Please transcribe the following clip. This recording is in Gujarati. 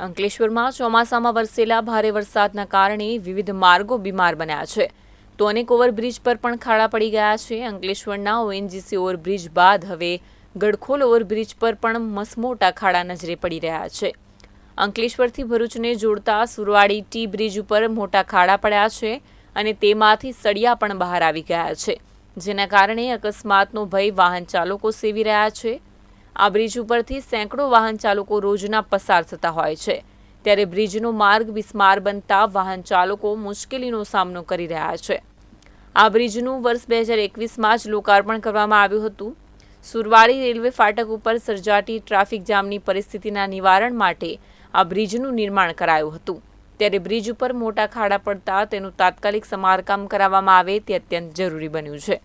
અંકલેશ્વરમાં ચોમાસામાં વરસેલા ભારે વરસાદના કારણે વિવિધ માર્ગો બીમાર બન્યા છે. તો અનેક ઓવરબ્રિજ પર પણ ખાડા પડી ગયા છે. અંકલેશ્વરના ઓએનજીસી ઓવરબ્રિજ બાદ હવે ગડખોલ ઓવરબ્રિજ પર પણ મસમોટા ખાડા નજરે પડી રહ્યા છે. અંકલેશ્વરથી ભરૂચને જોડતા સુરવાડી ટી બ્રિજ ઉપર મોટા ખાડા પડ્યા છે અને તેમાંથી સળિયા પણ બહાર આવી ગયા છે. જેના કારણે અકસ્માતનો ભય વાહન ચાલકો સેવી રહ્યા છે. આ બ્રિજ ઉપરથી સેંકડો વાહન ચાલકો રોજના પસાર થતા હોય છે. ત્યારે બ્રિજનો માર્ગ બિસ્માર બનતા વાહન ચાલકો મુશ્કેલીનો સામનો કરી રહ્યા છે. આ બ્રિજનું વર્ષ બે હજાર એકવીસમાં જ લોકાર્પણ કરવામાં આવ્યું હતું. સુરવાડી રેલવે ફાટક ઉપર સર્જાતી ટ્રાફિક જામની પરિસ્થિતિના નિવારણ માટે આ બ્રિજનું નિર્માણ કરાયું હતું. ત્યારે બ્રિજ ઉપર મોટા ખાડા પડતા તેનું તાત્કાલિક સમારકામ કરાવવામાં આવે તે અત્યંત જરૂરી બન્યું છે.